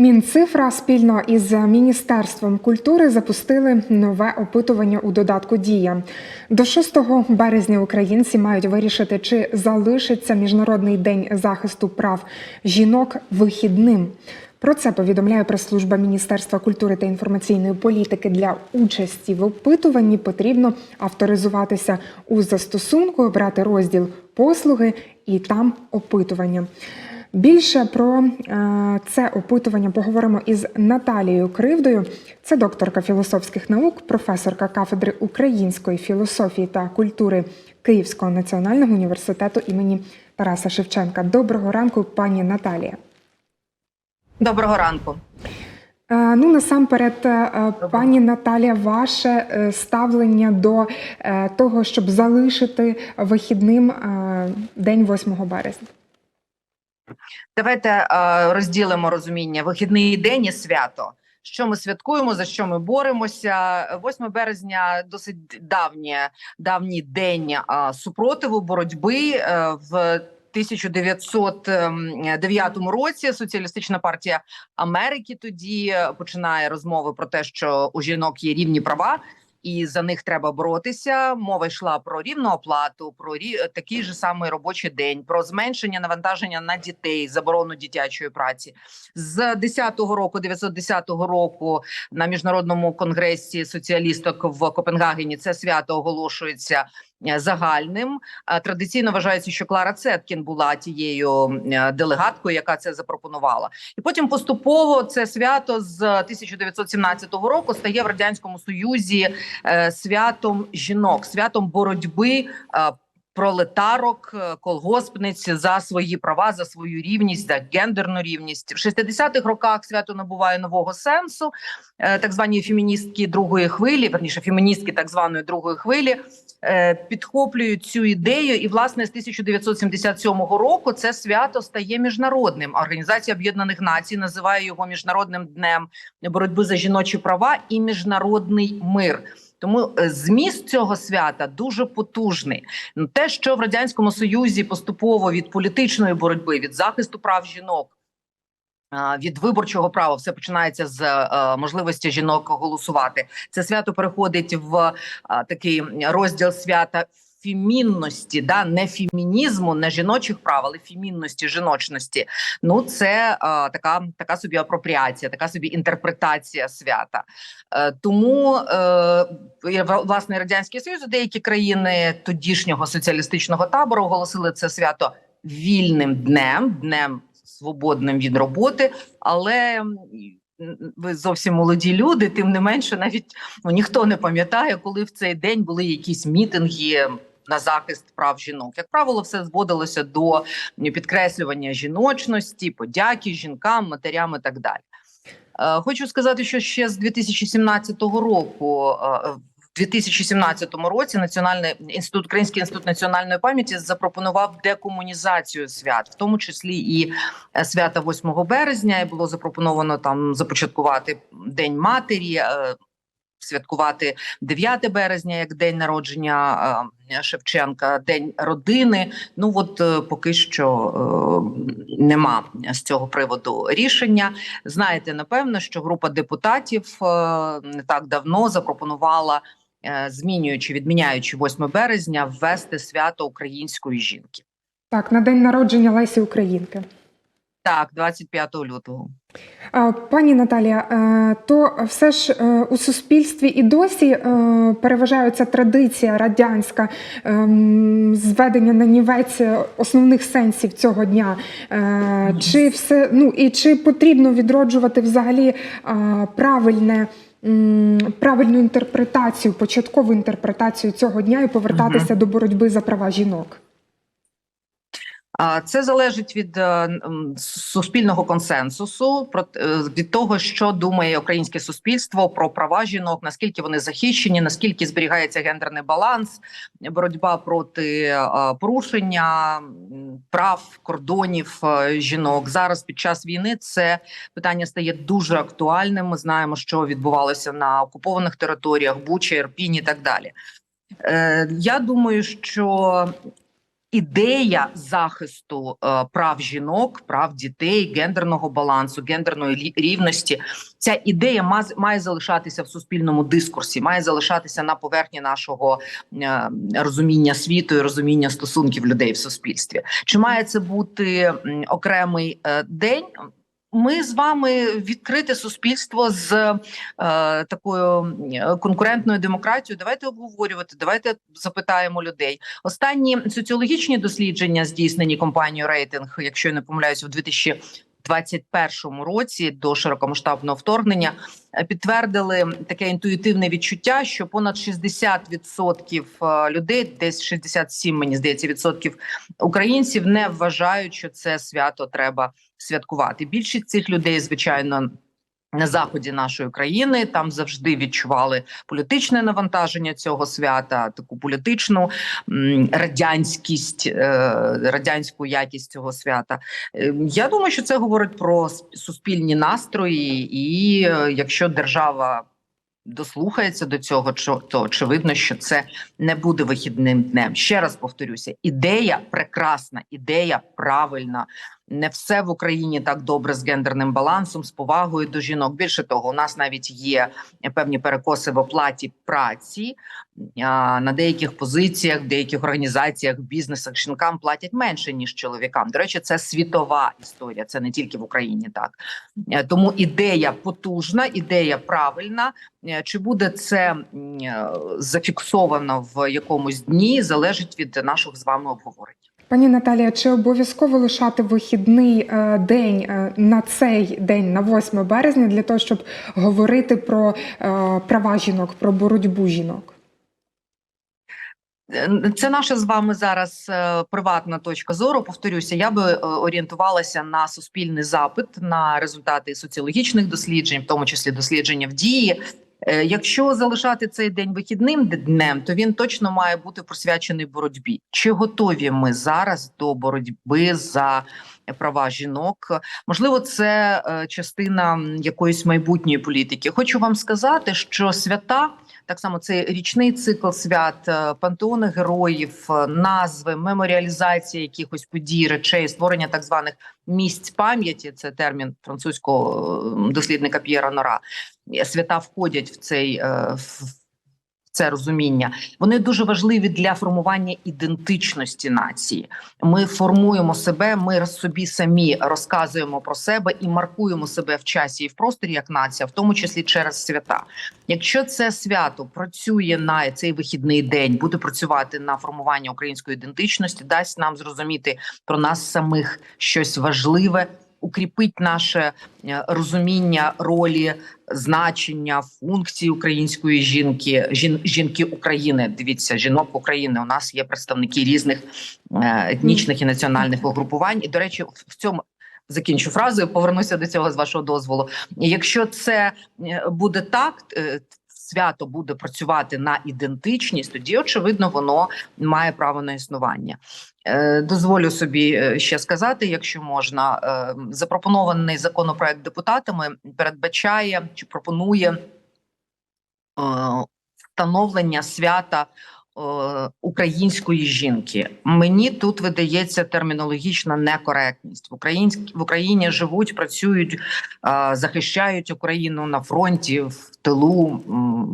Мінцифра спільно із Міністерством культури запустили нове опитування у додатку Дія. До 6 березня українці мають вирішити, чи залишиться Міжнародний день захисту прав жінок вихідним. Про це повідомляє прес-служба Міністерства культури та інформаційної політики. Для участі в опитуванні потрібно авторизуватися у застосунку, обрати розділ послуги і там опитування. Більше про е, це опитування поговоримо із Наталією Кривдою. Це докторка філософських наук, професорка кафедри української філософії та культури Київського національного університету імені Тараса Шевченка. Доброго ранку, пані Наталія. Доброго ранку. Е, Ну, насамперед, е, пані Наталя, ваше ставлення до того, щоб залишити вихідним день 8 березня. Давайте е, розділимо розуміння вихідний день і свято. Що ми святкуємо, за що ми боремося? 8 березня досить давнє, давній день е, супротиву боротьби е, в 1909 році соціалістична партія Америки тоді починає розмови про те, що у жінок є рівні права. І за них треба боротися. Мова йшла про рівну оплату, про рі... такий же самий робочий день, про зменшення навантаження на дітей, заборону дитячої праці з 10-го року, 910 року, на міжнародному конгресі соціалісток в Копенгагені це свято оголошується е, загальним. Е, Традиційно вважається, що Клара Цеткін була тією е, делегаткою, яка це запропонувала, і потім поступово це свято з 1917 року стає в радянському союзі е, святом жінок, святом боротьби. Пролетарок, е, колгоспниць за свої права, за свою рівність, за гендерну рівність в 60-х роках свято набуває нового сенсу. Е, Так звані феміністки другої хвилі, верніше феміністки так званої другої хвилі, е, підхоплюють цю ідею. І власне з 1977 року це свято стає міжнародним. Організація Об'єднаних Націй називає його міжнародним днем боротьби за жіночі права і міжнародний мир. Тому е, зміст цього свята дуже потужний. Ну, Те, що в радянському союзі поступово від політичної боротьби, від захисту прав жінок. Від виборчого права все починається з е, можливості жінок голосувати. Це свято переходить в е, такий розділ свята фемінності, да не фемінізму, не жіночих прав, але фемінності, жіночності. Ну це е, така, така собі апропріація, така собі інтерпретація свята. Е, тому е, власне радянський союз, деякі країни тодішнього соціалістичного табору оголосили це свято вільним днем, днем свободним від роботи, але. Ви зовсім молоді люди, тим не менше, навіть ну, ніхто не пам'ятає, коли в цей день були якісь мітинги на захист прав жінок. Як правило, все зводилося до підкреслювання жіночності, подяки жінкам, матерям і так далі. Е, Хочу сказати, що ще з 2017 року. е, В 2017 році Національний інститут Український інститут національної пам'яті запропонував декомунізацію свят, в тому числі і е, свята 8 березня. І було запропоновано там започаткувати День матері, святкувати 9 березня як день народження е, Шевченка, День родини. Ну от е, поки що е, нема з цього приводу рішення. Знаєте, напевно, що група депутатів не так давно запропонувала. Змінюючи, відміняючи 8 березня, ввести свято української жінки. Так, на день народження Лесі Українки. Так, 25 лютого. Пані Наталія, е, то все ж е, у суспільстві і досі е, переважає ця традиція радянська ем, зведення на нівець основних сенсів цього дня. Чи все ну і чи потрібно відроджувати взагалі правильне? Правильну інтерпретацію, початкову інтерпретацію цього дня і повертатися до боротьби за права жінок. Це залежить від е, суспільного консенсусу, е, від того, що думає українське суспільство про права жінок, наскільки вони захищені, наскільки зберігається гендерний баланс, боротьба проти е, порушення прав кордонів жінок. Зараз під час війни це питання стає дуже актуальним. Ми знаємо, що відбувалося на окупованих територіях, Буча, Ірпінь і так далі. Я думаю, що ідея захисту е, прав жінок, прав дітей, гендерного балансу, гендерної рівності. Ця ідея маз- має залишатися в суспільному дискурсі, має залишатися на поверхні нашого е, розуміння світу і розуміння стосунків людей в суспільстві. Чи має це бути окремий е, день? Ми з вами відкрите суспільство з е, такою е, конкурентною демократією. Давайте обговорювати. Давайте запитаємо людей. Останні соціологічні дослідження, здійснені компанією рейтинг, якщо я не помиляюсь, в 2021 році до широкомасштабного вторгнення е, підтвердили таке інтуїтивне відчуття, що понад 60% е, людей, десь 67, мені здається, відсотків українців не вважають, що це свято треба святкувати. Більшість цих людей, звичайно. На заході нашої країни там завжди відчували політичне навантаження цього свята, таку політичну радянськість, е, радянську якість цього свята. Е, Я думаю, що це говорить про суспільні настрої, і е, якщо держава дослухається до цього, то очевидно, що це не буде вихідним днем. Ще раз повторюся: ідея прекрасна, ідея правильна. Не все в Україні так добре з гендерним балансом, з повагою до жінок. Більше того, у нас навіть є певні перекоси в оплаті праці на деяких позиціях, в деяких організаціях, в бізнесах жінкам платять менше ніж чоловікам. До речі, це світова історія, це не тільки в Україні. Так Е, тому ідея потужна, ідея правильна. Е, Чи буде це е, зафіксовано в якомусь дні, залежить від наших з вами обговорень. Пані Наталія, чи обов'язково лишати вихідний е, день е, на цей день, на 8 березня, для того, щоб говорити про е, права жінок, про боротьбу жінок? Це наша з вами зараз приватна точка зору. Повторюся, я би орієнтувалася на суспільний запит на результати соціологічних досліджень, в тому числі дослідження в дії. Е, Якщо залишати цей день вихідним днем, то він точно має бути присвячений боротьбі. Чи готові ми зараз до боротьби за права жінок? Можливо, це е, частина якоїсь майбутньої політики. Хочу вам сказати, що свята так само це річний цикл свят, е, пантеони героїв, е, назви, меморіалізація якихось подій, речей, створення так званих місць пам'яті. Це термін французького е, дослідника П'єра Нора. Свята входять в цей в це розуміння. Вони дуже важливі для формування ідентичності нації. Ми формуємо себе, ми собі самі розказуємо про себе і маркуємо себе в часі і в просторі як нація, в тому числі через свята. Якщо це свято працює на цей вихідний день, буде працювати на формування української ідентичності, дасть нам зрозуміти про нас самих щось важливе. Укріпить наше е, розуміння ролі, значення, функції української жінки, жін, жінки України. Дивіться, жінок України. У нас є представники різних е, етнічних і національних угрупувань. І до речі, в- цьому закінчу фразу. Повернуся до цього з вашого дозволу. Якщо це е, буде так. Свято буде працювати на ідентичність, тоді очевидно воно має право на існування. Е, Дозволю собі е, ще сказати, якщо можна, е, запропонований законопроект депутатами передбачає чи пропонує встановлення свята української жінки. Мені тут видається термінологічна некоректність. В Українській в Україні живуть, працюють, е, захищають Україну на фронті, в тилу,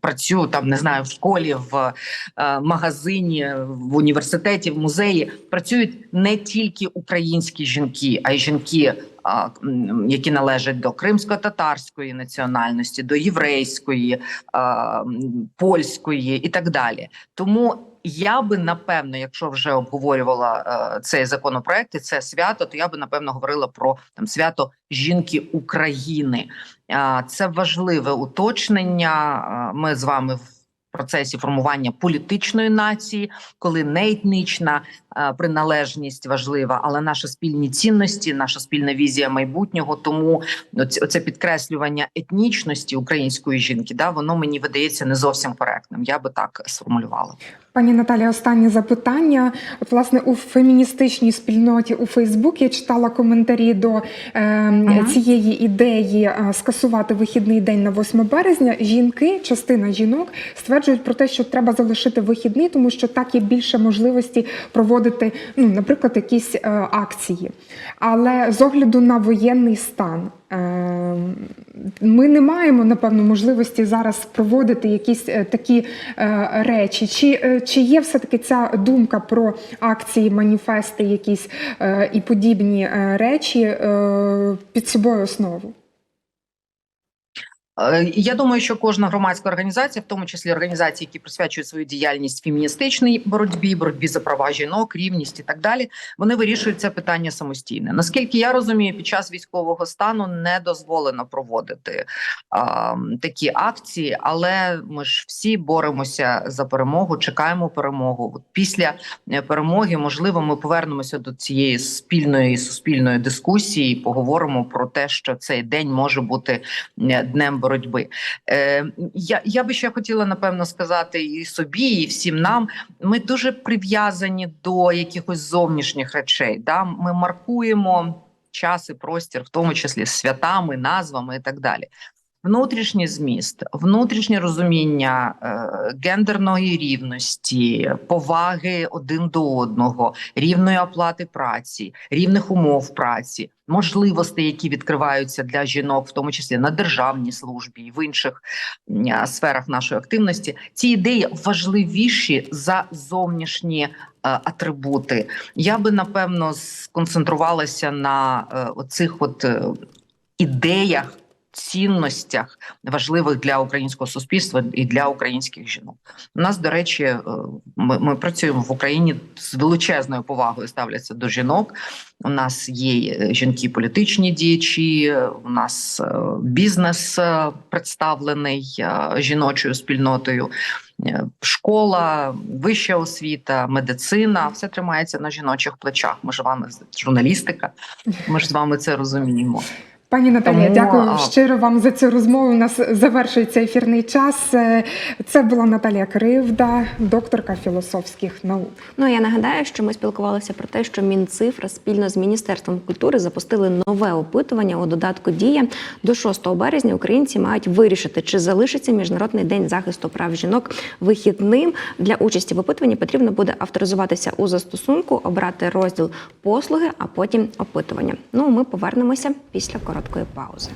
працюють там, не знаю, в школі, в е, магазині, в університеті, в музеї. Працюють не тільки українські жінки, а й жінки. Які належать до кримсько-татарської національності, до єврейської, польської і так далі. Тому я би напевно, якщо вже обговорювала е, цей законопроект і це свято, то я би напевно говорила про там свято жінки України. Це важливе уточнення. Ми з вами в процесі формування політичної нації, коли не етнічна е, приналежність важлива, але наші спільні цінності, наша спільна візія майбутнього. Тому оце підкреслювання етнічності української жінки, да, воно мені видається не зовсім коректним. Я би так сформулювала. Пані Наталі, останнє запитання. От, власне, у феміністичній спільноті у Фейсбук я читала коментарі до е, цієї ідеї е, скасувати вихідний день на 8 березня. Жінки, частина жінок, стверджують, стверджують про те, що треба залишити вихідний, тому що так є більше можливості проводити, ну, наприклад, якісь е, акції. Але з огляду на воєнний стан. е, Ми не маємо напевно можливості зараз проводити якісь е, такі е, речі. Чи, чи є все таки ця думка про акції, маніфести, якісь і подібні речі під собою основу? Е, Я думаю, що кожна громадська організація, в тому числі організації, які присвячують свою діяльність феміністичній боротьбі, боротьбі за права жінок, рівність і так далі, вони вирішують це питання самостійно. Наскільки я розумію, під час військового стану не дозволено проводити а, такі акції, але ми ж всі боремося за перемогу, чекаємо перемогу. Після е, перемоги, можливо, ми повернемося до цієї спільної суспільної дискусії, поговоримо про те, що цей день може бути е, днем боротьби. Е, я, я би ще хотіла напевно сказати і собі, і всім нам. Ми дуже прив'язані до якихось зовнішніх речей. Да? Ми маркуємо час і простір, в тому числі святами, назвами і так далі. Внутрішній зміст, внутрішнє розуміння е, гендерної рівності, поваги один до одного, рівної оплати праці, рівних умов праці, можливостей, які відкриваються для жінок, в тому числі на державній службі і в інших м, сферах нашої активності. Ці ідеї важливіші за зовнішні е, атрибути. Я би напевно сконцентрувалася на е, оцих от е, ідеях. Цінностях важливих для українського суспільства і для українських жінок. У нас, до речі, е, ми, ми працюємо в Україні з величезною повагою ставляться до жінок. У нас є е, жінки політичні діячі, у нас е, бізнес представлений жіночою спільнотою. Школа, вища освіта, медицина все тримається на жіночих плечах. Ми ж вами журналістика. Ми ж з вами це розуміємо. Пані Наталія, Тому, дякую щиро вам за цю розмову. У нас завершується ефірний час. Це була Наталія Кривда, докторка філософських наук. Ну я нагадаю, що ми спілкувалися про те, що Мінцифра спільно з Міністерством культури запустили нове опитування у додатку Дія до 6 березня. Українці мають вирішити, чи залишиться міжнародний день захисту прав жінок вихідним. Для участі в опитуванні потрібно буде авторизуватися у застосунку, обрати розділ послуги, а потім опитування. Ну ми повернемося після короткої паузи.